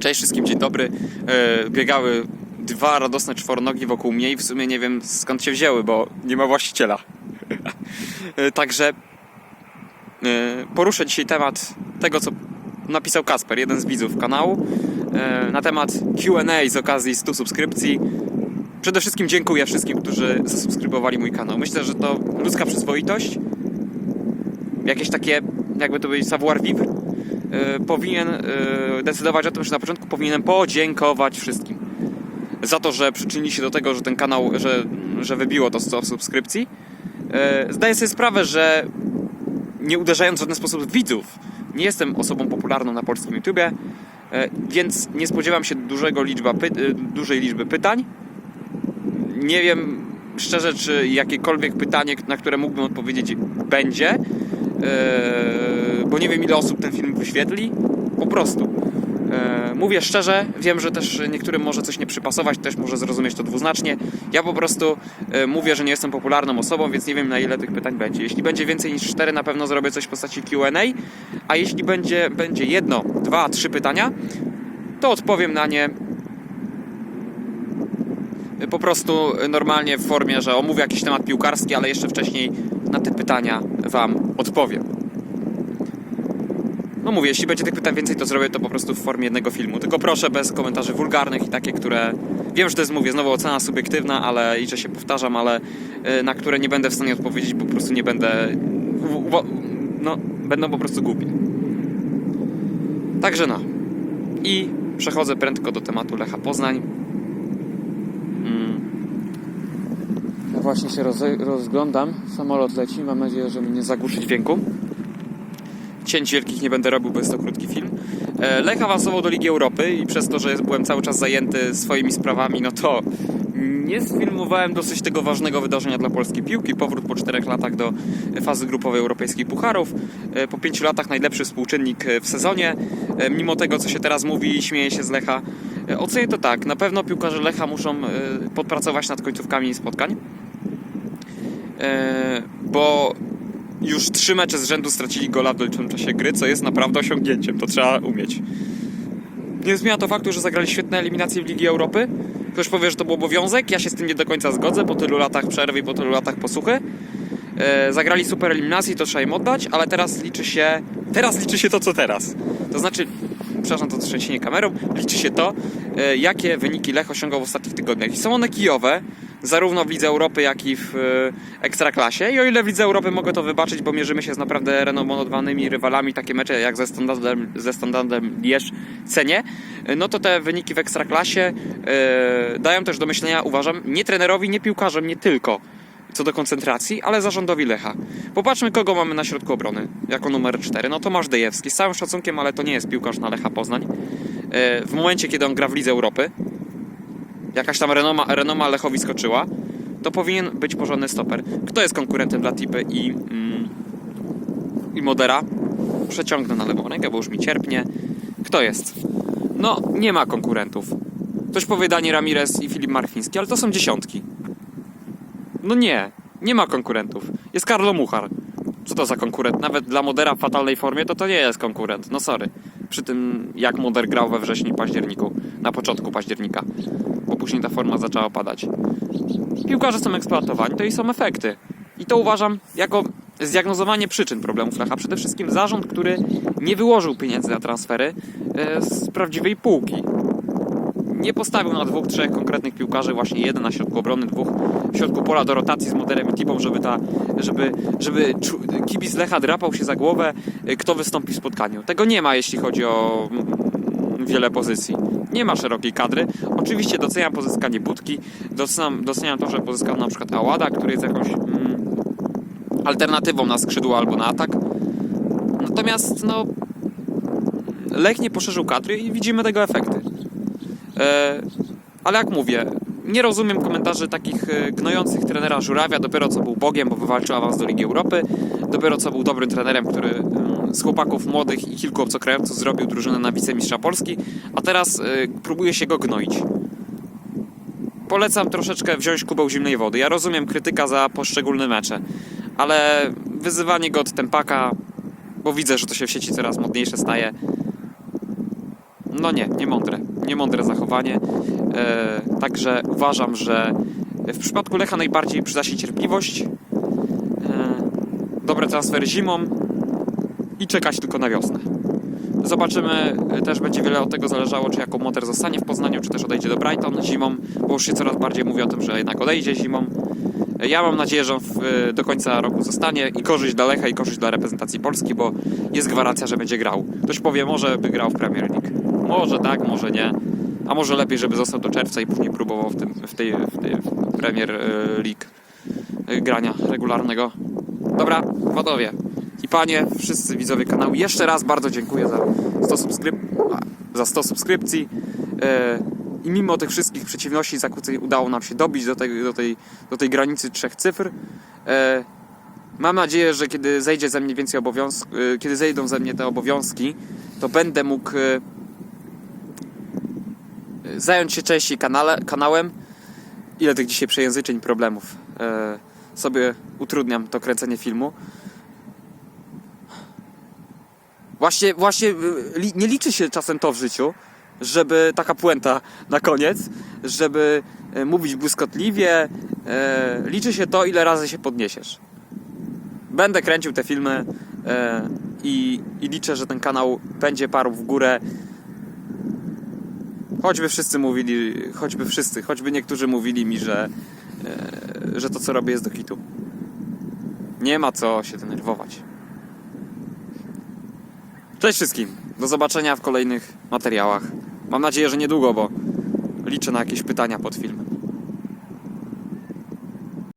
Cześć wszystkim, dzień dobry. E, biegały dwa radosne czworonogi wokół mnie i w sumie nie wiem skąd się wzięły, bo nie ma właściciela. e, także e, poruszę dzisiaj temat tego, co napisał Kasper, jeden z widzów kanału, na temat Q&A z okazji 100 subskrypcji. Przede wszystkim dziękuję wszystkim, którzy zasubskrybowali mój kanał. Myślę, że to ludzka przyzwoitość, jakieś takie, jakby to powiedzieć, savoir vivre, powinien e, decydować o tym, że na początku powinienem podziękować wszystkim za to, że przyczynili się do tego, że ten kanał, że, że wybiło to 100 subskrypcji. E, Zdaję sobie sprawę, że nie uderzając w żaden sposób widzów, nie jestem osobą popularną na polskim YouTubie, e, więc nie spodziewam się dużego liczba e, dużej liczby pytań. Nie wiem szczerze, czy jakiekolwiek pytanie, na które mógłbym odpowiedzieć, będzie, e, bo nie wiem, ile osób ten film wyświetli. Po prostu. E, Mówię szczerze, wiem, że też niektórym może coś nie przypasować, też może zrozumieć to dwuznacznie. Ja po prostu e, mówię, że nie jestem popularną osobą, więc nie wiem na ile tych pytań będzie. Jeśli będzie więcej niż cztery, na pewno zrobię coś w postaci QA, a jeśli będzie, będzie jedno, dwa, trzy pytania, to odpowiem na nie po prostu normalnie w formie, że omówię jakiś temat piłkarski, ale jeszcze wcześniej na te pytania Wam odpowiem. No mówię, jeśli będzie tych pytań więcej, to zrobię to po prostu w formie jednego filmu. Tylko proszę bez komentarzy wulgarnych i takie, które. Wiem, że to jest, mówię, znowu ocena subiektywna, ale i że się powtarzam, ale y, na które nie będę w stanie odpowiedzieć, bo po prostu nie będę. No, będą po prostu głupi. Także no. I przechodzę prędko do tematu Lecha Poznań. Mm. Ja właśnie się roze- rozglądam. Samolot leci. Mam nadzieję, że mnie nie zagłuszy dźwięku cięć wielkich nie będę robił, bo jest to krótki film. E, Lech awansował do Ligi Europy i przez to, że byłem cały czas zajęty swoimi sprawami, no to nie sfilmowałem dosyć tego ważnego wydarzenia dla polskiej piłki. Powrót po czterech latach do fazy grupowej europejskich pucharów. E, Po pięciu latach najlepszy współczynnik e, w sezonie. Mimo tego, co się teraz mówi i śmieje się z Lecha, ocenię to tak. Na pewno piłkarze Lecha muszą podpracować nad końcówkami spotkań. Bo już trzy mecze z rzędu stracili gola w doliczonym czasie gry, co jest naprawdę osiągnięciem, to trzeba umieć. Nie zmienia to faktu, że zagrali świetne eliminacje w Ligi Europy. Ktoś powie, że to był obowiązek, ja się z tym nie do końca zgodzę, po tylu latach przerwy i po tylu latach posłuchy. E, zagrali super eliminacji, to trzeba im oddać, ale teraz liczy się, teraz liczy się to, co teraz. To znaczy, przepraszam, to trzęsienie kamerą, liczy się to, e, jakie wyniki Lech osiągał w ostatnich tygodniach. I są one kijowe, zarówno w Lidze Europy, jak i w e, Ekstraklasie. I o ile w Lidze Europy mogę to wybaczyć, bo mierzymy się z naprawdę renomowanymi rywalami, takie mecze jak ze standardem, ze standardem Lierz cenię, e, no to te wyniki w Ekstraklasie e, dają też do myślenia, uważam, nie trenerowi, nie piłkarzom, nie tylko co do koncentracji, ale zarządowi Lecha. Popatrzmy, kogo mamy na środku obrony jako numer 4. No Tomasz Dejewski, z całym szacunkiem, ale to nie jest piłkarz na Lecha Poznań. W momencie, kiedy on gra w Lidze Europy, jakaś tam renoma, renoma Lechowi skoczyła, to powinien być porządny stoper. Kto jest konkurentem dla Tipy i, mm, i Modera? Przeciągnę na lewą rękę, bo już mi cierpnie. Kto jest? No, nie ma konkurentów. Ktoś powie Dani Ramirez i Filip Marfiński, ale to są dziesiątki. No nie, nie ma konkurentów. Jest Karlo Muchar. Co to za konkurent? Nawet dla Modera w fatalnej formie to to nie jest konkurent. No sorry. Przy tym jak Moder grał we wrześniu październiku, na początku października, bo później ta forma zaczęła opadać. Piłkarze są eksploatowani, to i są efekty. I to uważam jako zdiagnozowanie przyczyn problemów Lecha. Przede wszystkim zarząd, który nie wyłożył pieniędzy na transfery e, z prawdziwej półki nie postawił na dwóch, trzech konkretnych piłkarzy, właśnie jeden na środku obrony, dwóch w środku pola do rotacji z modelem i tipą, żeby, ta, żeby, żeby kibic Lecha drapał się za głowę, y, kto wystąpi w spotkaniu. Tego nie ma, jeśli chodzi o mm, wiele pozycji. Nie ma szerokiej kadry. Oczywiście doceniam pozyskanie Budki, doceniam, doceniam to, że pozyskał na przykład Ałada, który jest jakąś mm, alternatywą na skrzydło albo na atak. Natomiast no, Lech nie poszerzył kadry i widzimy tego efekty. E, ale jak mówię, nie rozumiem komentarzy takich e, gnojących trenera Żurawia, dopiero co był Bogiem, bo wywalczył awans do Ligi Europy, dopiero co był dobrym trenerem, który z chłopaków młodych i kilku obcokrajowców zrobił drużynę na wicemistrza Polski, a teraz e, próbuje się go gnoić. Polecam troszeczkę wziąć kubeł zimnej wody. Ja rozumiem krytyka za poszczególne mecze, ale wyzywanie go od tempaka, bo widzę, że to się w sieci coraz modniejsze staje, no nie, niemądre. Niemądre zachowanie. E, także uważam, że w przypadku Lecha najbardziej przyda się cierpliwość, e, dobre transfery zimą i czekać tylko na wiosnę. Zobaczymy, e, też będzie wiele od tego zależało, czy jako motor zostanie w Poznaniu, czy też odejdzie do Brighton zimą, bo już się coraz bardziej mówi o tym, że jednak odejdzie zimą. E, Ja mam nadzieję, że e, do końca roku zostanie i korzyść dla Lecha i korzyść dla reprezentacji Polski, bo jest gwarancja, że będzie grał. Ktoś powie, może by grał w Premier League. Może tak, może nie. A może lepiej, żeby został do czerwca i później próbował w, tym, w tej, w tej Premier e, League e, grania regularnego. Dobra, panowie i panie, wszyscy widzowie kanału, jeszcze raz bardzo dziękuję za 100, subskryp... za 100 subskrypcji. E, I mimo tych wszystkich przeciwności i zakłóceń udało nam się dobić do tej, do tej, do tej granicy trzech cyfr. Mam nadzieję, że kiedy zejdzie ze mnie więcej obowiązków, kiedy zejdą ze mnie te obowiązki, to będę mógł zająć się częściej kanale, kanałem. Ile tych dzisiaj przejęzyczeń, problemów. E, sobie utrudniam to kręcenie filmu. Właśnie, właśnie y, li, nie liczy się czasem to w życiu, żeby taka puenta na koniec, żeby e, mówić błyskotliwie. E, liczy się to, ile razy się podniesiesz. Będę kręcił te filmy i, i liczę, że ten kanał będzie parł w górę. Choćby wszyscy mówili, choćby wszyscy, choćby niektórzy mówili mi, że, e, że to co robię jest do kitu. Nie ma co się denerwować. Cześć wszystkim. Do zobaczenia w kolejnych materiałach. Mam nadzieję, że niedługo, bo liczę na jakieś pytania pod filmem.